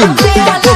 দিন